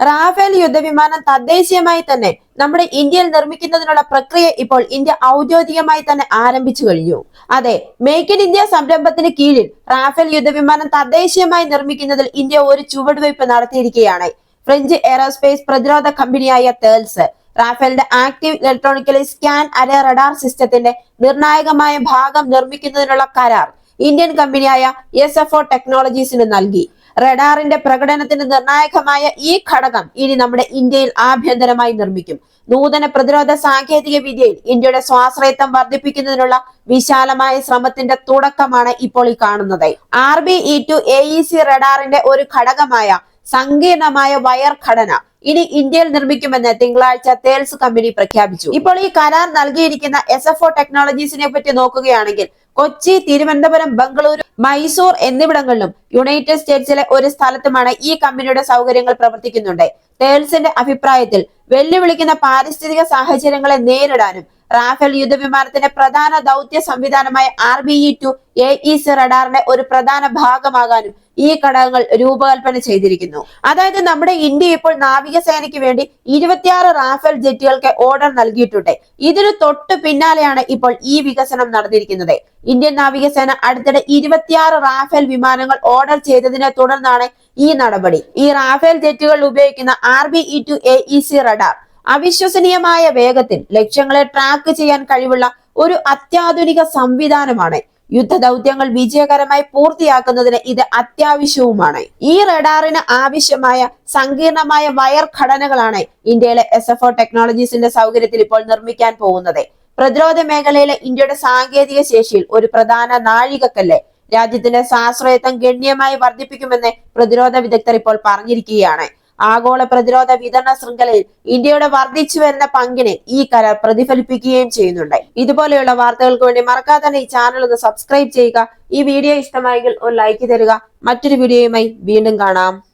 Rafale യുദ്ധവിമാനം തദ്ദേശീയമായി തന്നെ നമ്മുടെ ഇന്ത്യയിൽ നിർമ്മിക്കുന്നതിനുള്ള പ്രക്രിയ ഇപ്പോൾ ഇന്ത്യ ഔദ്യോഗികമായി തന്നെ ആരംഭിച്ചു കഴിഞ്ഞു. അതെ മേക്ക് ഇൻ ഇന്ത്യ സംരംഭത്തിന് കീഴിൽ റാഫേൽ യുദ്ധവിമാനം തദ്ദേശീയമായി നിർമ്മിക്കുന്നതിൽ ഇന്ത്യ ഒരു ചുവടുവയ്പ് നടത്തിയിരിക്കുകയാണ്. ഫ്രഞ്ച് എയറോസ്പേസ് പ്രതിരോധ കമ്പനിയായ Thales റാഫേലിന്റെ active electronically scan array radar സിസ്റ്റത്തിന്റെ നിർണായകമായ ഭാഗം നിർമ്മിക്കുന്നതിനുള്ള കരാർ ഇന്ത്യൻ കമ്പനിയായ എസ് എഫ് ഒ ടെക്നോളജീസിന് നൽകി. റഡാറിന്റെ പ്രകടനത്തിന് നിർണായകമായ ഈ ഘടകം ഇനി നമ്മുടെ ഇന്ത്യയിൽ ആഭ്യന്തരമായി നിർമ്മിക്കും. നൂതന പ്രതിരോധ സാങ്കേതിക വിദ്യയിൽ ഇന്ത്യയുടെ സ്വാശ്രയത്വം വർദ്ധിപ്പിക്കുന്നതിനുള്ള വിശാലമായ ശ്രമത്തിന്റെ തുടക്കമാണ് ഇപ്പോൾ ഈ കാണുന്നത്. R B E two A E C റഡാറിന്റെ ഒരു ഘടകമായ സങ്കീർണമായ വയർ ഘടന ഇനി ഇന്ത്യയിൽ നിർമ്മിക്കുമെന്ന് തിങ്കളാഴ്ച തേൽസ് കമ്പനി പ്രഖ്യാപിച്ചു. ഇപ്പോൾ ഈ കരാർ നൽകിയിരിക്കുന്ന എസ് എഫ് ഒ ടെക്നോളജീസിനെ പറ്റി നോക്കുകയാണെങ്കിൽ കൊച്ചി തിരുവനന്തപുരം ബംഗളൂരു മൈസൂർ എന്നിവിടങ്ങളിലും യുണൈറ്റഡ് സ്റ്റേറ്റ്സിലെ ഒരു സ്ഥലത്തുമാണ് ഈ കമ്പനിയുടെ സൗകര്യങ്ങൾ പ്രവർത്തിക്കുന്നുണ്ട്. തേൽസിന്റെ അഭിപ്രായത്തിൽ വെല്ലുവിളിക്കുന്ന പാരിസ്ഥിതിക സാഹചര്യങ്ങളെ നേരിടാനും റാഫേൽ യുദ്ധവിമാനത്തിന്റെ പ്രധാന ദൗത്യ സംവിധാനമായ R B E two A E C റഡാറിന്റെ ഒരു പ്രധാന ഭാഗമാകാനും ഈ ഘടകങ്ങൾ രൂപകൽപ്പന ചെയ്തിരിക്കുന്നു. അതായത് നമ്മുടെ ഇന്ത്യ ഇപ്പോൾ നാവികസേനയ്ക്ക് വേണ്ടി ഇരുപത്തിയാറ് റാഫേൽ ജെറ്റുകൾക്ക് ഓർഡർ നൽകിയിട്ടുണ്ട്. ഇതിനു തൊട്ട് പിന്നാലെയാണ് ഇപ്പോൾ ഈ വികസനം നടന്നിരിക്കുന്നത്. ഇന്ത്യൻ നാവികസേന അടുത്തിടെ ഇരുപത്തിയാറ് റാഫേൽ വിമാനങ്ങൾ ഓർഡർ ചെയ്തതിനെ തുടർന്നാണ് ഈ നടപടി. ഈ റാഫേൽ ജെറ്റുകൾ ഉപയോഗിക്കുന്ന R B E two A E C radar അവിശ്വസനീയമായ വേഗത്തിൽ ലക്ഷ്യങ്ങളെ ട്രാക്ക് ചെയ്യാൻ കഴിവുള്ള ഒരു അത്യാധുനിക സംവിധാനമാണ്. യുദ്ധ ദൗത്യങ്ങൾ വിജയകരമായി പൂർത്തിയാക്കുന്നതിന് ഇത് അത്യാവശ്യവുമാണ്. ഈ റഡാറിന് ആവശ്യമായ സങ്കീർണമായ വയർ ഘടനകളാണ് ഇന്ത്യയിലെ എസ് എഫ് ഒ ടെക്നോളജീസിന്റെ സൗകര്യത്തിൽ ഇപ്പോൾ നിർമ്മിക്കാൻ പോകുന്നത്. പ്രതിരോധ മേഖലയിലെ ഇന്ത്യയുടെ സാങ്കേതിക ശേഷിയിൽ ഒരു പ്രധാന നാഴികക്കല്ല് രാജ്യത്തിന്റെ സാശ്രയത്വം ഗണ്യമായി വർദ്ധിപ്പിക്കുമെന്ന് പ്രതിരോധ വിദഗ്ധർ ഇപ്പോൾ പറഞ്ഞിരിക്കുകയാണ്. ആഗോള പ്രതിരോധ വിതരണ ശൃംഖലയിൽ ഇന്ത്യയുടെ വർദ്ധിച്ചു വരുന്ന പങ്കിനെ ഈ കരാർ പ്രതിഫലിപ്പിക്കുകയും ചെയ്യുന്നുണ്ട്. ഇതുപോലെയുള്ള വാർത്തകൾക്ക് വേണ്ടി മറക്കാതെ തന്നെ ഈ ചാനൽ ഒന്ന് സബ്സ്ക്രൈബ് ചെയ്യുക. ഈ വീഡിയോ ഇഷ്ടമായെങ്കിൽ ഒരു ലൈക്ക് തരിക. മറ്റൊരു വീഡിയോയുമായി വീണ്ടും കാണാം.